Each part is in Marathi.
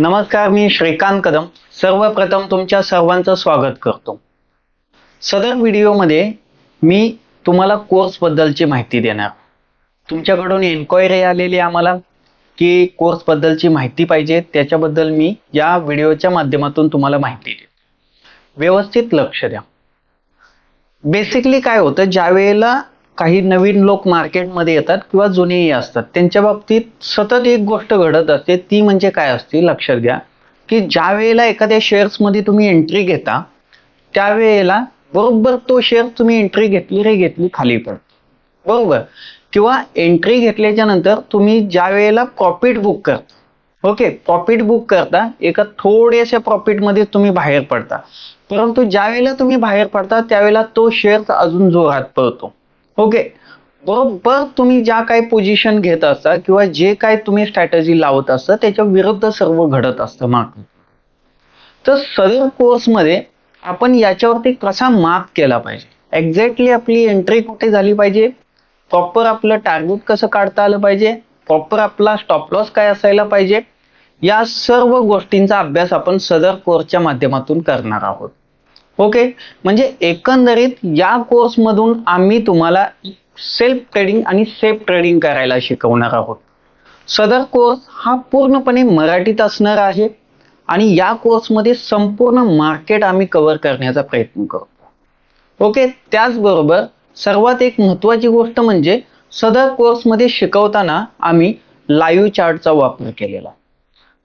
नमस्कार मी श्रीकांत कदम. सर्वप्रथम तुमच्या सर्वांचं स्वागत करतो. सदर व्हिडिओमध्ये मी तुम्हाला कोर्सबद्दलची माहिती देणार. तुमच्याकडून एन्क्वायरी आलेली आम्हाला की कोर्सबद्दलची माहिती पाहिजे त्याच्याबद्दल मी या व्हिडिओच्या माध्यमातून तुम्हाला माहिती देतो. व्यवस्थित लक्ष द्या. बेसिकली काय होतं ज्या वेळेला काही नवीन लोक मार्केटमध्ये येतात किंवा जुनेही असतात. त्यांच्या बाबतीत सतत एक गोष्ट घडत असते. ती म्हणजे काय असते? लक्षात घ्या. की ज्या वेळेला एखाद्या शेअर्समध्ये तुम्ही एंट्री घेता त्यावेळेला बरोबर तो शेअर तुम्ही एंट्री घेतली रे घेतली खाली पडतो. बरोबर? किंवा एंट्री घेतल्याच्या नंतर तुम्ही ज्या वेळेला प्रॉफिट बुक करता ओके प्रॉफिट बुक करता एका थोड्याशा प्रॉफिटमध्ये तुम्ही बाहेर पडता. परंतु ज्या वेळेला तुम्ही बाहेर पडता त्यावेळेला तो शेअर अजून जोरात पडतो ओके बरोबर तुम्ही ज्या काही पोझिशन घेत असता किंवा जे काय तुम्ही स्ट्रॅटजी लावत असता त्याच्या विरुद्ध सर्व घडत असतं मार्केट तर सदर कोर्समध्ये आपण याच्यावरती कसा मात केला पाहिजे? एक्झॅक्टली आपली एंट्री कुठे झाली पाहिजे? प्रॉपर आपलं टार्गेट कसं काढता आलं पाहिजे? प्रॉपर आपला स्टॉप लॉस काय असायला पाहिजे? या सर्व गोष्टींचा अभ्यास आपण सदर कोर्सच्या माध्यमातून करणार आहोत. ओके म्हणजे एकंदरीत या कोर्समधून आम्ही तुम्हाला सेल्फ ट्रेडिंग आणि सेफ ट्रेडिंग करायला शिकवणार आहोत. सदर कोर्स हा पूर्णपणे मराठीत असणार आहे आणि या कोर्समध्ये संपूर्ण मार्केट आम्ही कव्हर करण्याचा प्रयत्न करतो ओके त्याचबरोबर सर्वात एक महत्वाची गोष्ट म्हणजे सदर कोर्समध्ये शिकवताना आम्ही लाईव्ह चार्टचा वापर केलेला.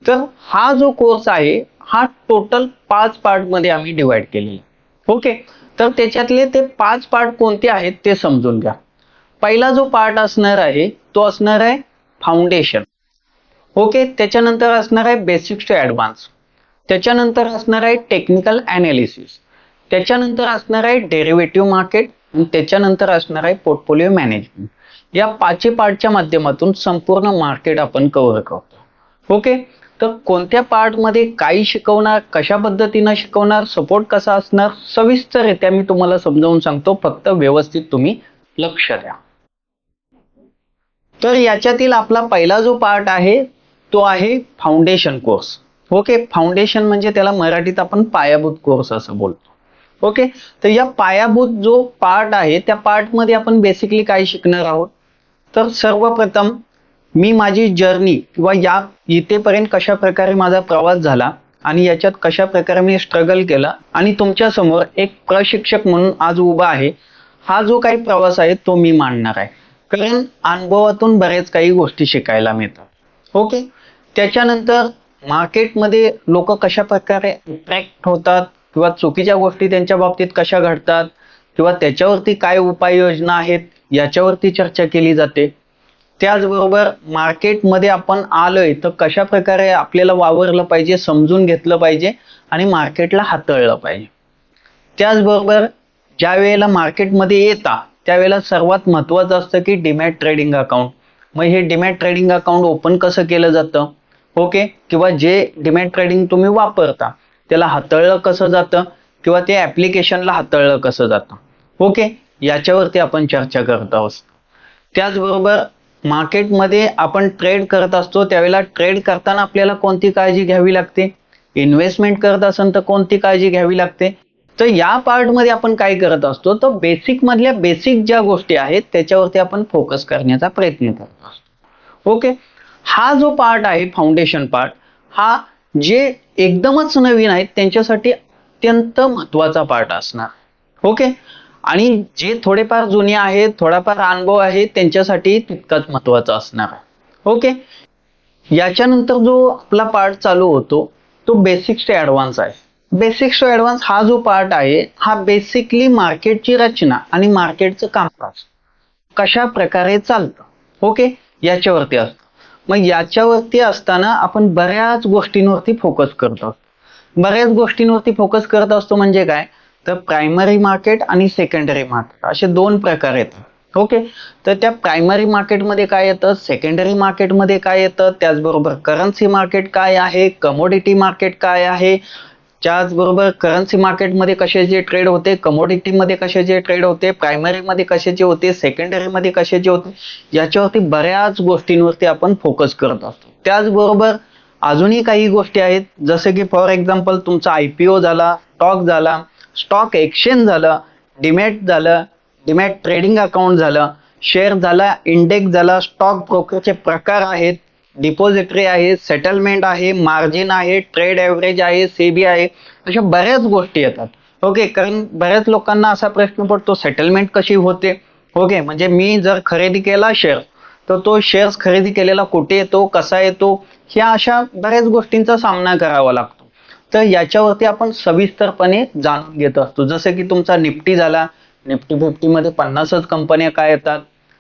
तर हा जो कोर्स आहे हा टोटल पाच पार्टमध्ये आम्ही डिवाइड केलेला. ओके. तर त्याच्यातले ते पाच पार्ट कोणते आहेत ते समजून घ्या. पहिला जो पार्ट असणार आहे तो असणार आहे फाउंडेशन ओके? त्याच्यानंतर असणार आहे बेसिक्स टू ॲडव्हान्स त्याच्यानंतर असणार आहे टेक्निकल ॲनालिसिस त्याच्यानंतर असणार आहे डेरिव्हेटिव्ह मार्केट आणि त्याच्यानंतर असणार आहे पोर्टफोलिओ मॅनेजमेंट या पाचही पार्टच्या माध्यमातून संपूर्ण मार्केट आपण कव्हर करतो. ओके? तर कोणत्या पार्टमध्ये काही शिकवणार कशा पद्धतीनं शिकवणार सपोर्ट कसा असणार सविस्तररित्या मी तुम्हाला समजावून सांगतो. फक्त व्यवस्थित तुम्ही लक्ष द्या. तर याच्यातील आपला पहिला जो पार्ट आहे तो आहे फाउंडेशन कोर्स. ओके? फाउंडेशन म्हणजे त्याला मराठीत आपण पायाभूत कोर्स असं बोलतो. ओके? तर या पायाभूत जो पार्ट आहे त्या पार्टमध्ये आपण बेसिकली काय शिकणार आहोत? तर सर्वप्रथम मी माझी जर्नी किंवा या इथेपर्यंत कशा प्रकारे माझा प्रवास झाला आणि याच्यात कशा प्रकारे मी स्ट्रगल केला आणि तुमच्यासमोर एक प्रशिक्षक म्हणून आज उभा आहे हा जो काही प्रवास आहे तो मी मांडणार आहे. कारण अनुभवातून बरेच काही गोष्टी शिकायला मिळतात. ओके त्याच्यानंतर मार्केटमध्ये लोक कशा प्रकारे अट्रॅक्ट होतात किंवा चुकीच्या गोष्टी त्यांच्या बाबतीत कशा घडतात किंवा त्याच्यावरती काय उपाययोजना आहेत याच्यावरती चर्चा केली जाते. त्याचबरोबर मार्केटमध्ये आपण आलोय तर कशा प्रकारे आपल्याला वावरलं पाहिजे समजून घेतलं पाहिजे आणि मार्केटला हाताळलं पाहिजे. त्याचबरोबर ज्या वेळेला मार्केटमध्ये येता त्यावेळेला सर्वात महत्वाचं असतं की डिमॅट ट्रेडिंग अकाउंट. मग हे डिमॅट ट्रेडिंग अकाउंट ओपन कसं केलं जातं? ओके? किंवा जे डिमॅट ट्रेडिंग तुम्ही वापरता त्याला हाताळलं कसं जातं? किंवा ते ॲप्लिकेशनला हाताळलं कसं जातं? ओके? याच्यावरती आपण चर्चा करत आहोत. त्याचबरोबर मार्केटमध्ये आपण ट्रेड करत असतो त्यावेळेला ट्रेड करताना आपल्याला कोणती काळजी घ्यावी लागते? इन्व्हेस्टमेंट करत असेल तर कोणती काळजी घ्यावी लागते? तर या पार्टमध्ये आपण काय करत असतो? तर बेसिक मधल्या बेसिक ज्या गोष्टी आहेत त्याच्यावरती आपण फोकस करण्याचा प्रयत्न करत असतो. ओके हा जो पार्ट आहे फाउंडेशन पार्ट हा जे एकदमच नवीन आहेत त्यांच्यासाठी अत्यंत महत्त्वाचा पार्ट असणार. ओके आणि जे थोडेफार जुने आहेत थोडाफार अनुभव आहे त्यांच्यासाठी तितकाच महत्त्वाचा असणार आहे. ओके? याच्यानंतर जो आपला पार्ट चालू होतो तो बेसिक्स टू ॲडव्हान्स आहे. बेसिक्स टू ॲडव्हान्स हा जो पार्ट आहे हा बेसिकली मार्केटची रचना आणि मार्केटचं कामकाज. कशा प्रकारे चालतं. ओके? याच्यावरती असतं. मग याच्यावरती असताना आपण बऱ्याच गोष्टींवरती फोकस करतो. बऱ्याच गोष्टींवरती फोकस करत असतो म्हणजे काय? तर प्रायमरी मार्केट आणि सेकंडरी मार्केट असे दोन प्रकार येतात. ओके तर त्या प्रायमरी मार्केटमध्ये काय येतं? सेकंडरी मार्केटमध्ये काय येतं? त्याचबरोबर करन्सी मार्केट काय आहे? कमोडिटी मार्केट काय आहे? त्याचबरोबर करन्सी मार्केटमध्ये कशाचे ट्रेड होते? कमोडिटीमध्ये कशाचे ट्रेड होते? प्रायमरीमध्ये कशाचे होते? सेकंडरीमध्ये कशाचे होते? याच्यावरती बऱ्याच गोष्टींवरती आपण फोकस करत असतो. त्याचबरोबर अजूनही काही गोष्टी आहेत. जसं की फॉर एक्झाम्पल तुमचा आय पी ओ झाला स्टॉक झाला. स्टॉक एक्सचेंज झालं डिमॅट झालं डिमॅट ट्रेडिंग अकाउंट झालं शेअर झाला इंडेक्स झाला स्टॉक ब्रोकरचे प्रकार आहेत डिपॉझिटरी आहे सेटलमेंट आहे मार्जिन आहे ट्रेड ॲव्हरेज आहे सेबी आहे अशा बऱ्याच गोष्टी येतात. ओके कारण बऱ्याच लोकांना असा प्रश्न पडतो सेटलमेंट कशी होते? ओके म्हणजे मी जर खरेदी केला शेअर तर तो शेअर्स खरेदी केलेला कुठे येतो कसा येतो? ह्या अशा बऱ्याच गोष्टींचा सामना करावा लागतो. तर याच्यावरती आपण सविस्तरपणे जाणून घेत असतो. जसं की तुमचा निफ्टी झाला. निफ्टी फिफ्टीमध्ये पन्नासच कंपन्या काय येतात?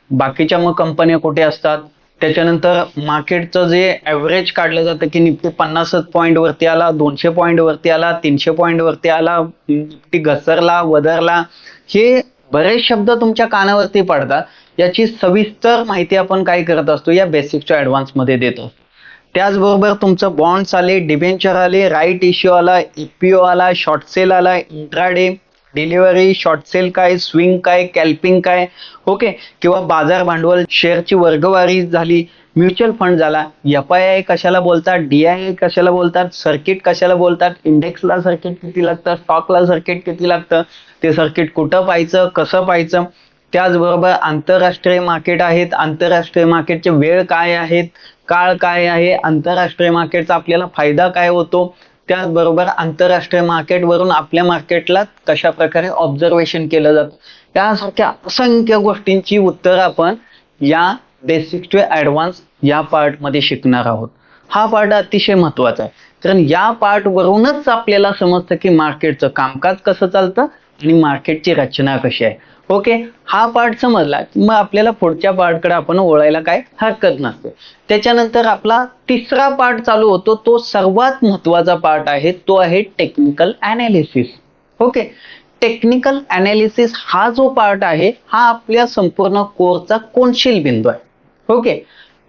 बाकीच्या मग कंपन्या कुठे असतात? त्याच्यानंतर मार्केटचं जे ॲव्हरेज काढलं जातं की निफ्टी पन्नासच पॉईंट वरती आला दोनशे पॉईंट वरती आला तीनशे पॉईंट वरती आला निफ्टी घसरला वदरला हे बरेच शब्द तुमच्या कानावरती पडतात. याची सविस्तर माहिती आपण काय करत असतो? या बेसिकच्या ॲडव्हान्समध्ये देतो त्याचबरोबर तुमचं बॉन्ड्स आले डिबेंचर आले राईट इश्यू आला ईपीओ आला शॉर्ट सेल आला इंट्राडे डिलिव्हरी शॉर्ट सेल काय स्विंग काय कॅल्पिंग काय ओके किंवा बाजार भांडवल शेअरची वर्गवारी झाली म्युच्युअल फंड झाला एफ आय आय कशाला बोलतात डी आय आय कशाला बोलतात सर्किट कशाला बोलतात इंडेक्सला सर्किट किती लागतं स्टॉकला सर्किट किती लागतं ते सर्किट कुठं पाहायचं कसं पाहायचं? त्याचबरोबर आंतरराष्ट्रीय मार्केट आहेत आंतरराष्ट्रीय मार्केटचे वेळ काय आहेत काळ काय आहे आंतरराष्ट्रीय मार्केटचा आपल्याला फायदा काय होतो त्याचबरोबर आंतरराष्ट्रीय मार्केटवरून आपल्या मार्केटला कशा प्रकारे ऑब्झर्वेशन केलं जातं? यासारख्या असंख्य गोष्टींची उत्तरं आपण या बेसिक टू ॲडव्हान्स या पार्टमध्ये शिकणार आहोत. हा पार्ट अतिशय महत्त्वाचा आहे. कारण या पार्टवरूनच आपल्याला समजतं की मार्केटचं कामकाज कसं चालतं आणि मार्केटची रचना कशी आहे. ओके? हा पार्ट समजला. मग आपल्याला पुढच्या पार्टकडे आपण ओळायला काय हरकत नसते. त्याच्यानंतर आपला तिसरा पार्ट चालू होतो. तो सर्वात महत्त्वाचा पार्ट आहे. तो आहे technical analysis okay? Technical analysis हा जो पार्ट आहे हा आपल्या संपूर्ण कोर्सचा कोणशील बिंदू आहे. ओके?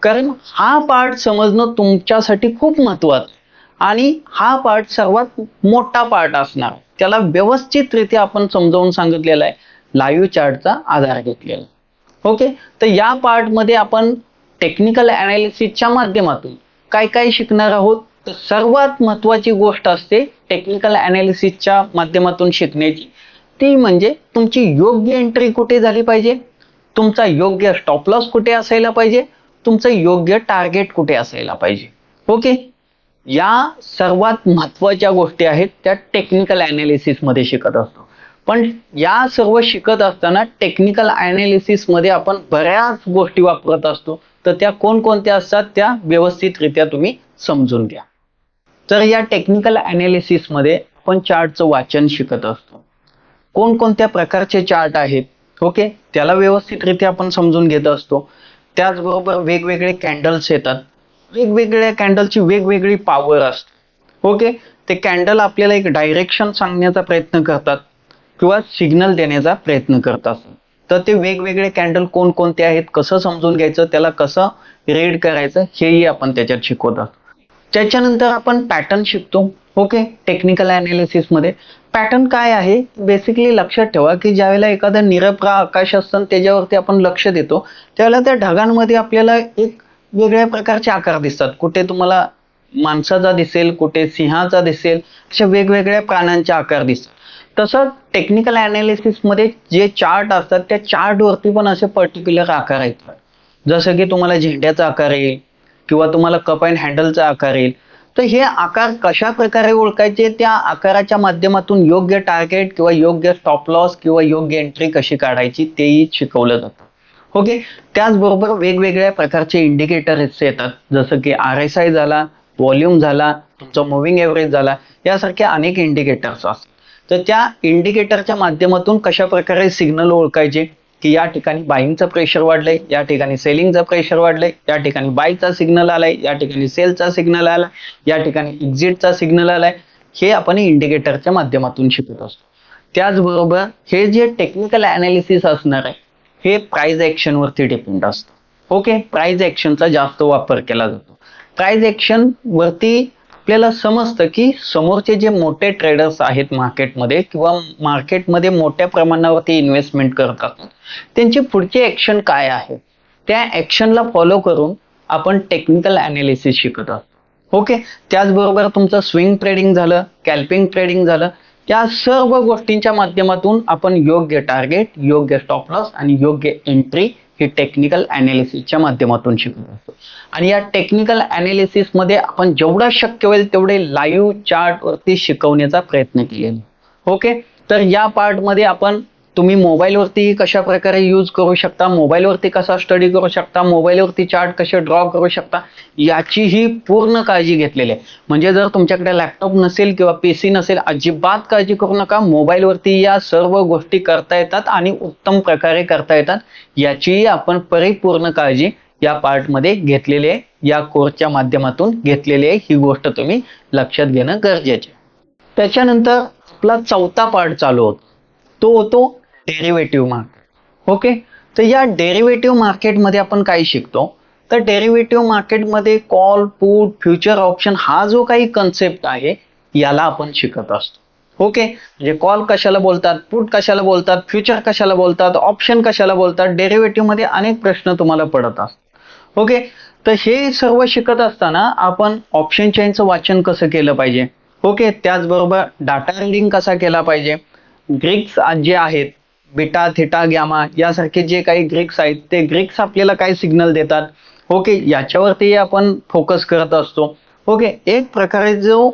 कारण हा पार्ट समजणं तुमच्यासाठी खूप महत्वाचं. आणि हा पार्ट सर्वात मोठा पार्ट असणार. त्याला व्यवस्थितरित्या आपण समजावून सांगितलेला आहे. लाईव्ह चार्टचा आधार घेतलेला. ओके तर या पार्टमध्ये आपण टेक्निकल अनालिसिसच्या माध्यमातून काय काय शिकणार आहोत? तर सर्वात महत्वाची गोष्ट असते टेक्निकल अनालिसिसच्या माध्यमातून शिकण्याची. ती म्हणजे तुमची योग्य एंट्री कुठे झाली पाहिजे? तुमचा योग्य स्टॉप लॉस कुठे असायला पाहिजे? तुमचं योग्य टार्गेट कुठे असायला पाहिजे? ओके या सर्वात महत्त्वाच्या गोष्टी आहेत त्या टेक्निकल अनालिसिसमध्ये शिकत असतो. पण या सर्व शिकत असताना टेक्निकल अनालिसिसमध्ये आपण बऱ्याच गोष्टी वापरत असतो. तर त्या कोणकोणत्या असतात? त्या व्यवस्थितरित्या तुम्ही समजून घ्या. तर या टेक्निकल अनालिसिसमध्ये आपण चार्टचं वाचन शिकत असतो. कोणकोणत्या प्रकारचे चार्ट आहेत? ओके? त्याला व्यवस्थितरित्या आपण समजून घेत असतो. त्याचबरोबर वेगवेगळे कॅन्डल्स येतात. वेगवेगळ्या कॅन्डलची वेगवेगळी पॉवर असते. ओके? ते कॅन्डल आपल्याला एक डायरेक्शन सांगण्याचा प्रयत्न करतात. किंवा सिग्नल देण्याचा प्रयत्न करतात तर ते वेगवेगळे कॅन्डल कोणकोणते आहेत कसं समजून घ्यायचं त्याला कसं रेड करायचं हेही आपण त्याच्यात शिकवतात त्याच्यानंतर आपण पॅटर्न शिकतो. Okay technical अनालिसिसमध्ये. पॅटर्न काय आहे? बेसिकली लक्षात ठेवा की ज्यावेळेला एखादं निरभ्र आकाश असतं त्याच्यावरती आपण लक्ष देतो त्यावेळेला त्या ढगांमध्ये आपल्याला एक वेगळ्या प्रकारचे आकार दिसतात. कुठे तुम्हाला माणसाचा दिसेल कुठे सिंहाचा दिसेल अशा वेगवेगळ्या प्राण्यांचे आकार दिसतात. तसं टेक्निकल अनालिसिसमध्ये जे चार्ट असतात त्या चार्ट वरती पण असे पर्टिक्युलर आकार येतात जसं की तुम्हाला झेंड्याचा आकार येईल किंवा तुम्हाला कप अँड हँडलचा आकार येईल तर हे आकार कशा प्रकारे ओळखायचे? त्या आकाराच्या माध्यमातून योग्य टार्गेट किंवा योग्य स्टॉप लॉस किंवा योग्य एंट्री कशी काढायची तेही शिकवलं जातं. ओके त्याचबरोबर वेगवेगळ्या प्रकारचे इंडिकेटर्स येतात. जसं की आर एस आय झाला व्हॉल्यूम झाला तुमचा मुव्हिंग एव्हरेज झाला यासारखे अनेक इंडिकेटर्स असतात. तर त्या इंडिकेटरच्या माध्यमातून कशा प्रकारे सिग्नल ओळखायचे? की या ठिकाणी बाईंगचं प्रेशर वाढलंय या ठिकाणी सेलिंगचं प्रेशर वाढलंय या ठिकाणी बायचा सिग्नल आलाय या ठिकाणी सेलचा सिग्नल आलाय या ठिकाणी एक्झिटचा सिग्नल आलाय हे आपण इंडिकेटरच्या माध्यमातून शिकत असतो. त्याचबरोबर हे जे टेक्निकल अनालिसिस असणार आहे हे प्राइस ॲक्शनवरती डिपेंड असतं. ओके प्राइस ऍक्शनचा जास्त वापर केला जातो. प्राइस ऍक्शन वरती आपल्याला समजतं की समोरचे जे मोठे ट्रेडर्स आहेत मार्केटमध्ये किंवा मार्केटमध्ये मोठ्या प्रमाणावरती इन्व्हेस्टमेंट करतात त्यांची पुढची ॲक्शन काय आहे? त्या ऍक्शनला फॉलो करून आपण टेक्निकल अनालिसिस शिकत आहोत. ओके त्याचबरोबर तुमचं स्विंग ट्रेडिंग झालं कॅल्पिंग ट्रेडिंग झालं या सर्व गोष्टींच्या माध्यमातून आपण योग्य टार्गेट योग्य स्टॉप लॉस आणि योग्य एंट्री ही टेक्निकल अनालिसिसच्या माध्यमातून शिकत असतो. आणि या टेक्निकल अनालिसिसमध्ये आपण जेवढं शक्य होईल तेवढे लाईव्ह चार्ट वरती शिकवण्याचा प्रयत्न केलेला ओके तर या पार्टमध्ये आपण तुम्ही मोबाईलवरती कशा प्रकारे यूज करू शकता मोबाईलवरती कसा स्टडी करू शकता मोबाईलवरती चार्ट कसे ड्रॉ करू शकता याचीही पूर्ण काळजी घेतलेली आहे. म्हणजे जर तुमच्याकडे लॅपटॉप नसेल किंवा पीसी नसेल अजिबात काळजी करू नका. मोबाईलवरती या सर्व गोष्टी करता येतात आणि उत्तम प्रकारे करता येतात. याचीही आपण परिपूर्ण काळजी या पार्टमध्ये घेतलेली आहे. या कोर्सच्या माध्यमातून घेतलेली आहे. ही गोष्ट तुम्ही लक्षात घेणं गरजेचे त्याच्यानंतर आपला चौथा पार्ट चालू होतो. तो होतो डेरिव्हेटिव्ह मार्केट ओके? तर या डेरिव्हेटिव्ह मार्केटमध्ये आपण काय शिकतो. तर डेरिव्हेटिव्ह मार्केटमध्ये कॉल पुट फ्युचर ऑप्शन हा जो काही कन्सेप्ट आहे याला आपण शिकत असतो. ओके? म्हणजे कॉल कशाला बोलतात पुट कशाला बोलतात फ्युचर कशाला बोलतात ऑप्शन कशाला बोलतात डेरिव्हेटिव्हमध्ये अनेक प्रश्न तुम्हाला पडत असतात. ओके? तर हे सर्व शिकत असताना आपण ऑप्शन चेनचं वाचन कसं केलं पाहिजे? ओके? त्याचबरोबर डाटा रिडिंग कसा केला पाहिजे? ग्रीक्स जे आहेत बिटा थिटा गॅमा यासारखे जे काही ग्रीक्स आहेत ते ग्रीक्स आपल्याला काय सिग्नल देतात? ओके याच्यावरती आपण फोकस करत असतो. ओके एक प्रकारे जो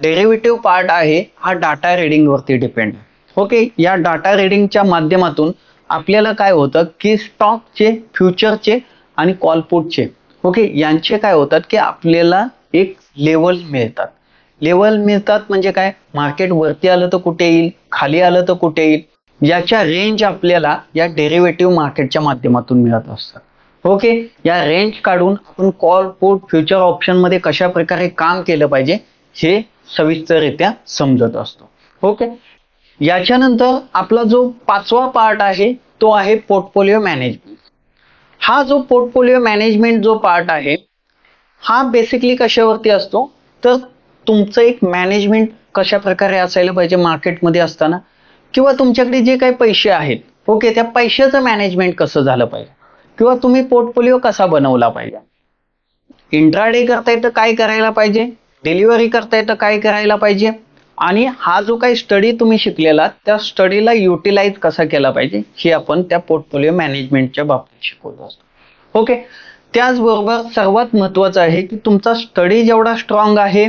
डेरिव्हेटिव्ह पार्ट आहे हा डाटा रिडिंगवरती डिपेंड ओके या डाटा रिडिंगच्या माध्यमातून आपल्याला काय होतं की स्टॉकचे फ्युचरचे आणि कॉलपुटचे ओके यांचे काय होतात की आपल्याला एक लेवल मिळतात. लेवल मिळतात म्हणजे काय? मार्केट वरती आलं तर कुठे येईल? खाली आलं तर कुठे येईल? याच्या रेंज आपल्याला या डेरिव्हेटिव्ह मार्केटच्या माध्यमातून मिळत असतात. ओके या रेंज काढून आपण कॉल पुट फ्युचर ऑप्शनमध्ये कशा प्रकारे काम केलं पाहिजे हे सविस्तररित्या समजत असतो. ओके याच्यानंतर आपला जो पाचवा पार्ट आहे तो आहे पोर्टफोलिओ मॅनेजमेंट हा जो पोर्टफोलिओ मॅनेजमेंट जो पार्ट आहे हा बेसिकली कशावरती असतो? तर तुमचं एक मॅनेजमेंट कशा प्रकारे असायला पाहिजे मार्केटमध्ये असताना? किंवा तुमच्याकडे जे काही पैसे आहेत ओके त्या पैशाचं मॅनेजमेंट कसं झालं पाहिजे? किंवा तुम्ही पोर्टफोलिओ कसा बनवला पाहिजे? इंट्राडे करता येतं काय करायला पाहिजे? डिलिव्हरी करता येतं काय करायला पाहिजे? आणि हा जो काही स्टडी तुम्ही शिकलेला त्या स्टडीला युटिलाइज कसा केला पाहिजे हे आपण त्या पोर्टफोलिओ मॅनेजमेंटच्या बाबतीत शिकवत असतो. ओके? त्याचबरोबर सर्वात महत्वाचं आहे की तुमचा स्टडी जेवढा स्ट्रॉंग आहे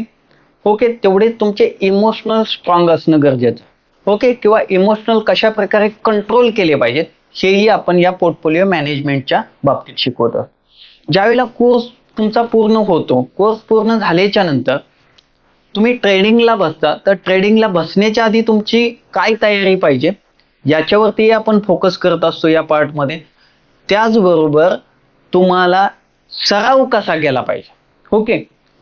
ओके तेवढे तुमचे इमोशनल स्ट्रॉंग असणं गरजेचं आहे. ओके किंवा इमोशनल कशा प्रकारे कंट्रोल केले पाहिजेत हेही आपण या पोर्टफोलिओ मॅनेजमेंटच्या बाबतीत शिकवतो. ज्यावेळेला कोर्स तुमचा पूर्ण होतो कोर्स पूर्ण झाल्याच्यानंतर तुम्ही ट्रेडिंगला बसता तर ट्रेडिंगला बसण्याच्या आधी तुमची काय तयारी पाहिजे याच्यावरती आपण फोकस करत असतो या पार्टमध्ये त्याचबरोबर तुम्हाला सराव कसा गेला पाहिजे. ओके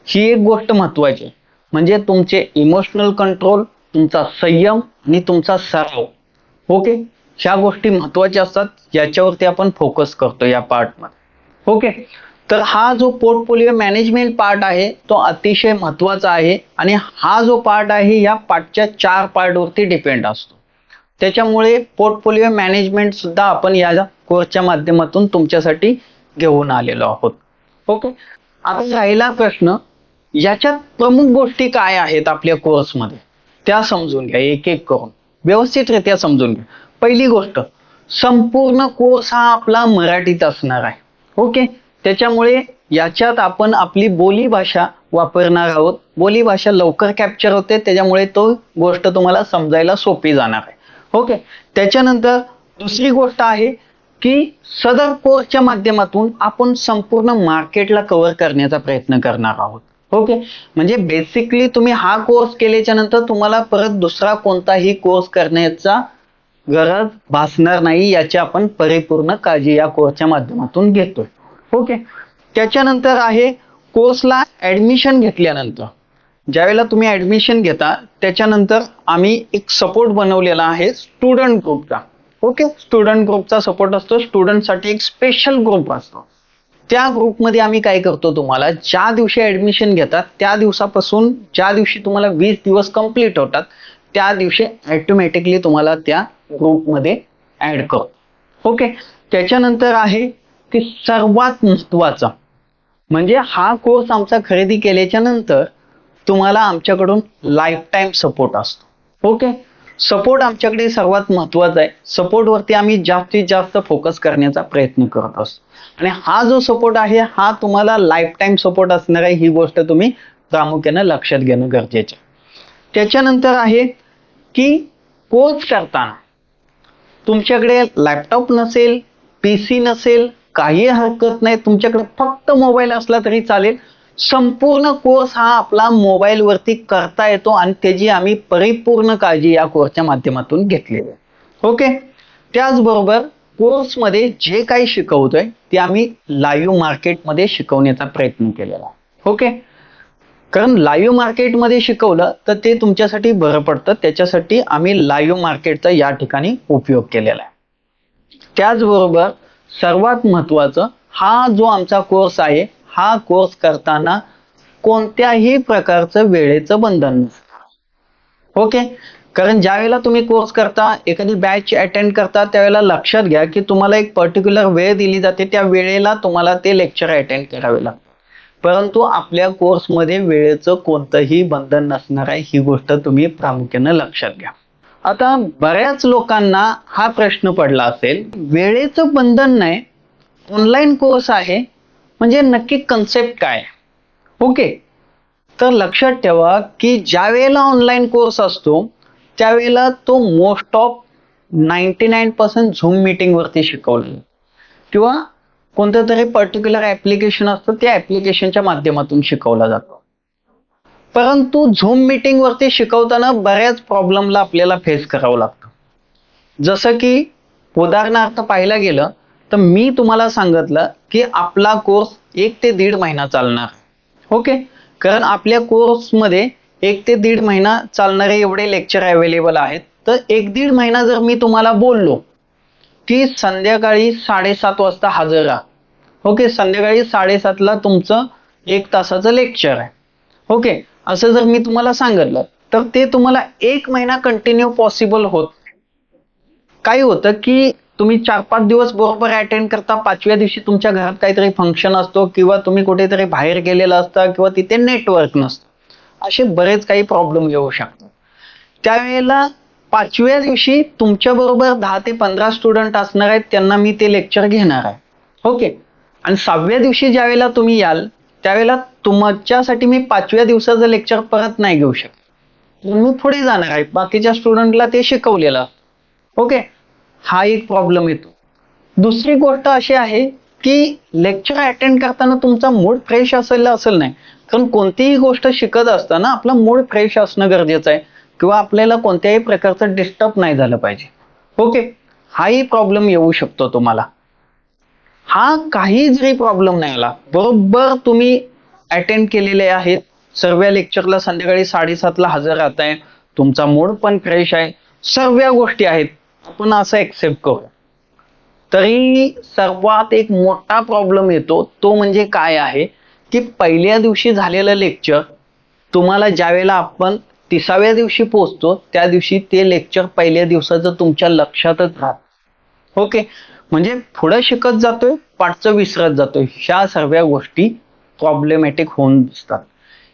ही एक गोष्ट महत्वाची आहे. म्हणजे तुमचे इमोशनल कंट्रोल तुमचा संयम आणि तुमचा सराव. ओके? ह्या गोष्टी महत्त्वाच्या असतात याच्यावरती आपण फोकस करतो या पार्टमध्ये ओके? तर हा जो पोर्टफोलिओ मॅनेजमेंट पार्ट आहे तो अतिशय महत्त्वाचा आहे आणि हा जो पार्ट आहे या पार्टच्या चार पार्टवरती डिपेंड असतो. त्याच्यामुळे पोर्टफोलिओ मॅनेजमेंट सुद्धा आपण या कोर्सच्या माध्यमातून तुमच्यासाठी घेऊन आलेलो आहोत. ओके? आता राहिला प्रश्न याच्यात प्रमुख गोष्टी काय आहेत आपल्या कोर्समध्ये त्या समजून घ्या एक एक करून. व्यवस्थितरित्या समजून घ्या. पहिली गोष्ट संपूर्ण कोर्स हा आपला मराठीत असणार आहे. ओके? त्याच्यामुळे याच्यात आपण आपली बोलीभाषा वापरणार आहोत. बोलीभाषा लवकर कॅप्चर होते त्याच्यामुळे तो गोष्ट तुम्हाला समजायला सोपी जाणार आहे. ओके? त्याच्यानंतर दुसरी गोष्ट आहे की सदर कोर्सच्या माध्यमातून आपण संपूर्ण मार्केटला कव्हर करण्याचा प्रयत्न करणार आहोत. ओके म्हणजे बेसिकली तुम्ही हा कोर्स केल्याच्यानंतर तुम्हाला परत दुसरा कोणताही कोर्स करण्याचा गरज भासणार नाही याची आपण परिपूर्ण काळजी या कोर्सच्या माध्यमातून घेतोय. ओके त्याच्यानंतर आहे कोर्सला ऍडमिशन घेतल्यानंतर. ज्यावेळेला तुम्ही ऍडमिशन घेता त्याच्यानंतर आम्ही एक सपोर्ट बनवलेला आहे स्टुडंट ग्रुपचा ओके स्टुडंट ग्रुपचा सपोर्ट असतो. स्टुडंटसाठी एक स्पेशल ग्रुप असतो. त्या ग्रुपमध्ये आम्ही काय करतो तुम्हाला ज्या दिवशी ऍडमिशन घेतात त्या दिवसापासून ज्या दिवशी तुम्हाला वीस दिवस कंप्लीट होतात त्या दिवशी ऍटोमॅटिकली तुम्हाला त्या ग्रुपमध्ये ऍड करतो. ओके त्याच्यानंतर आहे की सर्वात महत्त्वाचा म्हणजे हा कोर्स आमचा खरेदी केल्याच्यानंतर तुम्हाला आमच्याकडून लाईफ टाईम सपोर्ट असतो. ओके सपोर्ट आमच्याकडे सर्वात महत्त्वाचा आहे. सपोर्टवरती आम्ही जास्तीत जास्त फोकस करण्याचा प्रयत्न करत असतो. आणि हा जो सपोर्ट आहे हा तुम्हाला लाईफ टाईम सपोर्ट असणार आहे ही गोष्ट तुम्ही प्रामुख्याने लक्षात घेणं गरजेचं आहे. त्याच्यानंतर आहे की कोर्स करताना तुमच्याकडे लॅपटॉप नसेल पी सी नसेल काही हरकत नाही तुमच्याकडे फक्त मोबाईल असला तरी चालेल. संपूर्ण कोर्स हा आपला मोबाईलवरती करता येतो आणि त्याची आम्ही परिपूर्ण काळजी या कोर्सच्या माध्यमातून घेतलेली आहे. ओके त्याचबरोबर कोर्समध्ये जे काही शिकवतोय ते आम्ही लाईव्ह मार्केटमध्ये शिकवण्याचा प्रयत्न केलेला आहे. ओके कारण लाईव्ह मार्केटमध्ये शिकवलं तर ते तुमच्यासाठी बरं पडतं. त्याच्यासाठी आम्ही लाईव्ह मार्केटचा या ठिकाणी उपयोग केलेला आहे. त्याचबरोबर सर्वात महत्वाचं हा जो आमचा कोर्स आहे हा कोर्स करताना कोणत्याही प्रकारचं वेळेचं बंधन नसतं. ओके कारण ज्या वेळेला तुम्ही कोर्स करता एखादी बॅच अटेंड करता त्यावेळेला लक्षात घ्या की तुम्हाला एक पर्टिक्युलर वेळ दिली जाते. त्या वेळेला तुम्हाला ते लेक्चर अटेंड करावे लागतं परंतु आपल्या कोर्समध्ये वेळेचं कोणतंही बंधन नसणार आहे. ही गोष्ट तुम्ही प्रामुख्यानं लक्षात घ्या. आता बऱ्याच लोकांना हा प्रश्न पडला असेल. वेळेचं बंधन नाही. ऑनलाईन कोर्स आहे. म्हणजे नक्की कन्सेप्ट काय? ओके तर लक्षात ठेवा की ज्या वेळेला ऑनलाईन कोर्स असतो त्यावेळेला तो most of ninety nine percent zoom मिटिंगवरती शिकवलं. किंवा कोणतं तरी पर्टिक्युलर ऍप्लिकेशन असतं त्या ऍप्लिकेशनच्या माध्यमातून शिकवला जातो. परंतु झूम मीटिंग वरती शिकवताना बऱ्याच प्रॉब्लेमला आपल्याला फेस करावं लागतं. जसं की उदाहरणार्थ पाहायला गेलं तर मी तुम्हाला सांगितलं की आपला कोर्स एक ते दीड महिना चालणार. ओके कारण आपल्या कोर्समध्ये एक ते दीड महिना चालणारे एवढे लेक्चर अवेलेबल आहेत. तर एक दीड महिना जर मी तुम्हाला बोललो की संध्याकाळी साडेसात वाजता हजर राहा. ओके संध्याकाळी साडेसातला तुमचं एक तासाचं लेक्चर आहे. ओके असं जर मी तुम्हाला सांगितलं तर ते तुम्हाला एक महिना कंटिन्यू पॉसिबल होत काय होतं की तुम्ही चार पाच दिवस बरोबर अटेंड करता पाचव्या दिवशी तुमच्या घरात काहीतरी फंक्शन असतो किंवा तुम्ही कुठेतरी बाहेर गेलेला असता किंवा तिथे नेटवर्क नसतं. असे बरेच काही प्रॉब्लेम येऊ शकतात. त्यावेळेला पाचव्या दिवशी तुमच्या बरोबर दहा ते पंधरा स्टुडंट असणार आहेत त्यांना मी ते लेक्चर घेणार आहे. ओके आणि सहाव्या दिवशी ज्या वेळेला तुम्ही याल त्यावेळेला तुमच्यासाठी मी पाचव्या दिवसाचं लेक्चर परत नाही घेऊ शकत. मी पुढे जाणार आहे. बाकीच्या स्टुडंटला ते शिकवलेलं. ओके हा एक प्रॉब्लेम येतो. दुसरी गोष्ट अशी आहे की लेक्चर अटेंड करताना तुमचा मूड फ्रेश असेल असेल नाही. कारण कोणतीही गोष्ट शिकत असताना आपला मूड फ्रेश असणं गरजेचं आहे. किंवा आपल्याला कोणत्याही प्रकारचं डिस्टर्ब नाही झालं पाहिजे. ओके? हाही प्रॉब्लेम येऊ शकतो तुम्हाला. हा काही जरी प्रॉब्लेम नाही आला बरोबर तुम्ही अटेंड केलेले आहेत. सर्व लेक्चरला संध्याकाळी साडेसातला हजर राहत आहे. तुमचा मूड पण फ्रेश आहे. सर्व गोष्टी आहेत. आपण असं एक्सेप्ट करू. तरी सर्वात एक मोठा प्रॉब्लेम येतो तो म्हणजे काय आहे? की पहिल्या दिवशी झालेलं लेक्चर तुम्हाला ज्यावेळेला आपण तिसाव्या दिवशी पोहोचतो त्या दिवशी ते लेक्चर पहिल्या दिवसाचं तुमच्या लक्षातच राहत. ओके म्हणजे पुढं शिकत जातोय पाठचं विसरत जातोय. ह्या सर्व गोष्टी प्रॉब्लेमॅटिक होऊन दिसतात.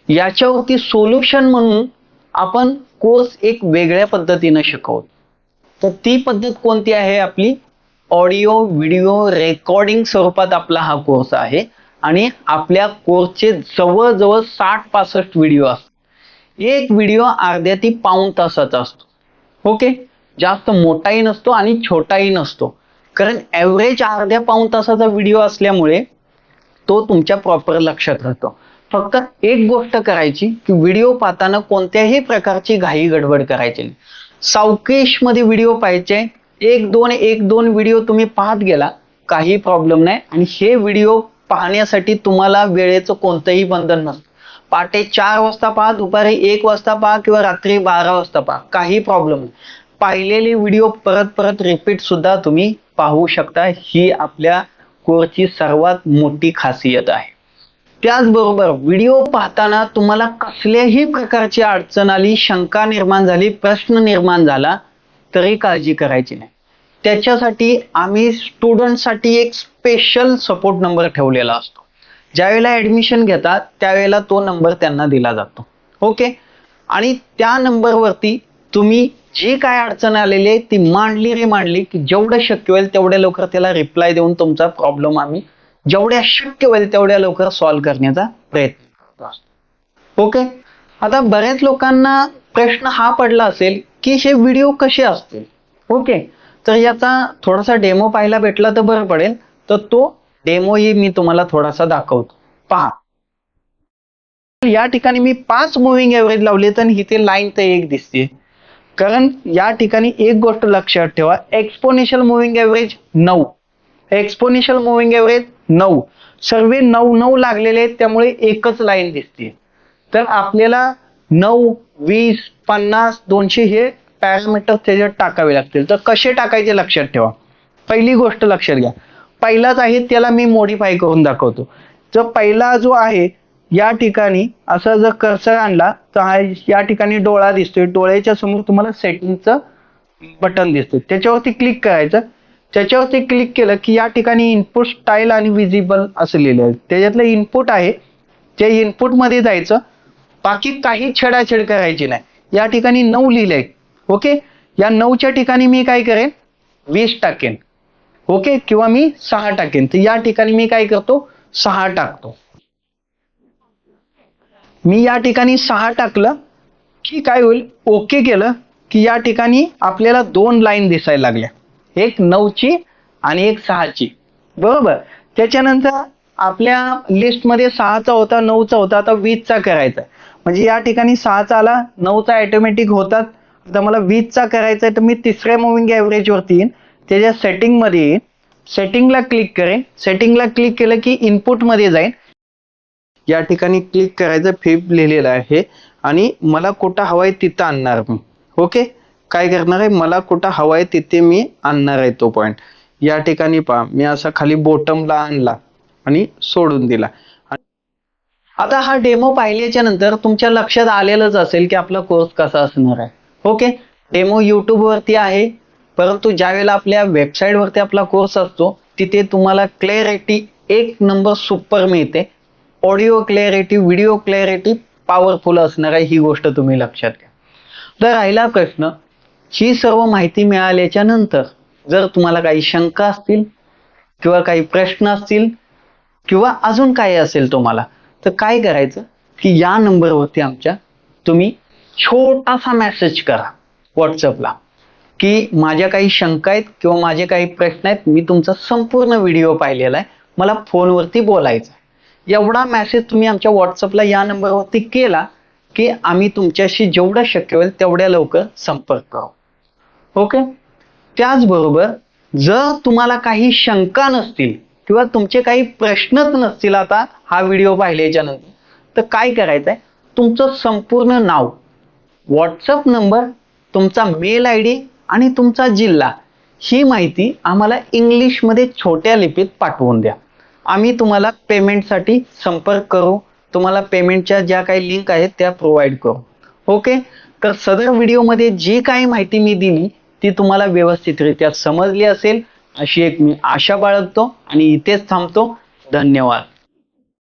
याच्यावरती सोल्युशन म्हणून आपण कोर्स एक वेगळ्या पद्धतीनं शिकवतो. तर ती पद्धत कोणती आहे आपली? ऑडिओ व्हिडिओ रेकॉर्डिंग स्वरूपात आपला हा कोर्स आहे. आणि आपल्या कोर्सचे जवळजवळ साठ पासष्ट व्हिडिओ असतात. एक व्हिडिओ अर्ध्या ती पाऊण तासाचा असतो. ओके जास्त मोठाही नसतो आणि छोटाही नसतो. कारण ॲव्हरेज अर्ध्या पाऊण तासाचा व्हिडिओ असल्यामुळे तो तुमच्या प्रॉपर लक्षात राहतो. फक्त एक गोष्ट करायची की व्हिडिओ पाहताना कोणत्याही प्रकारची घाई गडबड करायची नाही. सावकेशमध्ये व्हिडिओ पाहायचे एक दोन एक दोन व्हिडिओ तुम्ही पाहत गेला काही प्रॉब्लेम नाही. आणि हे व्हिडिओ पाहण्यासाठी तुम्हाला वेळेचं कोणतंही बंधन नसतं. पहाटे चार वाजता पहा दुपारी एक वाजता पहा किंवा रात्री बारा वाजता पहा. काही प्रॉब्लेम नाही. पाहिलेले व्हिडिओ परत परत रिपीट सुद्धा तुम्ही पाहू शकता. ही आपल्या कोरची सर्वात मोठी खासियत आहे. त्याचबरोबर व्हिडिओ पाहताना तुम्हाला कसल्याही प्रकारची अडचण आली शंका निर्माण झाली प्रश्न निर्माण झाला तरी काळजी करायची नाही. त्याच्यासाठी आम्ही स्टुडंटसाठी एक स्पेशल सपोर्ट नंबर ठेवलेला असतो. ज्यावेळेला ऍडमिशन घेतात त्यावेळेला तो नंबर त्यांना दिला जातो. ओके आणि त्या नंबरवरती तुम्ही जी काय अडचण आलेली आहे ती मांडली रे मांडली की जेवढं शक्य होईल तेवढ्या लवकर त्याला रिप्लाय देऊन तुमचा प्रॉब्लेम आम्ही जेवढ्या शक्य होईल तेवढ्या लवकर सॉल्व्ह करण्याचा प्रयत्न करतो. असतो. ओके आता बऱ्याच लोकांना प्रश्न हा पडला असेल की हे व्हिडिओ कसे असतील? ओके तर याचा थोडासा डेमो पाहायला भेटला तर बरं पडेल. तर तो डेमोही मी तुम्हाला थोडासा दाखवतो. पहा. या ठिकाणी मी पाच मुव्हिंग एव्हरेज लावले तर इथे लाईन तर एक दिसते कारण या ठिकाणी एक गोष्ट लक्षात ठेवा एक्सपोनेशियल मुव्हिंग एव्हरेज नऊ. एक्सपोनेशियल मुव्हिंग एव्हरेज नऊ. सर्व नऊ नऊ लागलेले आहेत त्यामुळे एकच लाईन दिसते तर आपल्याला नऊ वीस पन्नास दोनशे हे पॅरामीटर त्याच्यात टाकावे लागतील. तर कसे टाकायचे लक्षात ठेवा. पहिली गोष्ट लक्षात घ्या. पहिलाच आहे त्याला मी मॉडिफाय करून दाखवतो. तर पहिला जो आहे या ठिकाणी असा जर कर्सर आणला तर हा या ठिकाणी डोळा दिसतोय. डोळ्याच्या समोर तुम्हाला सेटिंगचं बटन दिसतोय. त्याच्यावरती क्लिक करायचं. त्याच्यावरती क्लिक केलं की या ठिकाणी इनपुट स्टाईल आणि विजिबल असं लिहिलं आहे. त्याच्यातलं इनपुट आहे त्या इनपुटमध्ये जायचं. बाकी काही छेडाछेड करायची नाही. या ठिकाणी नऊ लिहिलंय. ओके या नऊच्या ठिकाणी मी काय करेन? वीस टाकेन. ओके? किंवा मी सहा टाकेन. तर या ठिकाणी मी काय करतो? सहा टाकतो. मी या ठिकाणी सहा टाकलं की काय होईल? ओके केलं की या ठिकाणी आपल्याला दोन लाईन दिसायला लागल्या. एक नऊची आणि एक सहाची. बरोबर? त्याच्यानंतर आपल्या लिस्टमध्ये सहाचा होता नऊचा होता आता वीसचा करायचा. म्हणजे या ठिकाणी सहाचा आला नऊचा ऑटोमॅटिक होतात. आता मला वीसचा करायचा आहे तर मी तिसऱ्या मुव्हिंग ॲव्हरेजवरती येईन. त्याच्या सेटिंगमध्ये सेटिंगला क्लिक करेन सेटिंगला क्लिक केलं की इनपुटमध्ये जाईन या ठिकाणी क्लिक करायचं फेप लिहिलेलं आहे. आणि मला कुठं आहे तिथं आणणार मी. ओके काय करणार आहे? मला कुठं आहे तिथे मी आणणार आहे तो पॉईंट या ठिकाणी पहा मी असा खाली बॉटमला आणला आणि सोडून दिला. आता हा डेमो पाहिल्याच्या नंतर तुमच्या लक्षात आलेलंच असेल की आपला कोर्स कसा असणार आहे. ओके डेमो यूट्यूबवरती आहे. परंतु ज्या वेळेला आपल्या वेबसाईटवरती आपला कोर्स असतो तिथे तुम्हाला क्लॅरिटी एक नंबर सुपर मिळते. Audio clarity video clarity powerful असणार आहे ही गोष्ट तुम्ही लक्षात घ्या. तर राहिला प्रश्न ही सर्व माहिती मिळाल्याच्या नंतर जर तुम्हाला काही शंका असतील किंवा काही प्रश्न असतील किंवा अजून काही असेल तुम्हाला तर काय करायचं? की या नंबरवरती आमच्या तुम्ही छोटासा मेसेज करा व्हॉट्सअपला की माझ्या काही शंका आहेत किंवा माझे काही प्रश्न आहेत मी तुमचा संपूर्ण व्हिडिओ पाहिलेला आहे. मला फोनवरती बोलायचं आहे. एवढा मेसेज तुम्ही आमच्या व्हॉट्सअपला या नंबरवरती केला की आम्ही तुमच्याशी जेवढं शक्य होईल तेवढ्या लवकर संपर्क करू. ओके त्याचबरोबर जर तुम्हाला काही शंका नसतील किंवा तुमचे काही प्रश्नच नसतील आता हा व्हिडिओ पाहिल्याच्या नंतर तर काय करायचं आहे तुमचं संपूर्ण नाव व्हॉट्सअप नंबर तुमचा मेल आय डी आणि तुमचा जिल्हा ही माहिती आम्हाला इंग्लिशमध्ये छोट्या लिपीत पाठवून द्या. आम्ही तुम्हाला पेमेंटसाठी संपर्क करू तुम्हाला पेमेंटच्या ज्या काही लिंक आहेत त्या प्रोव्हाइड करू. ओके? तर सदर व्हिडिओमध्ये जी काही माहिती मी दिली ती तुम्हाला व्यवस्थितरित्या समजली असेल अशी एक मी आशा बाळगतो आणि इथेच थांबतो. धन्यवाद.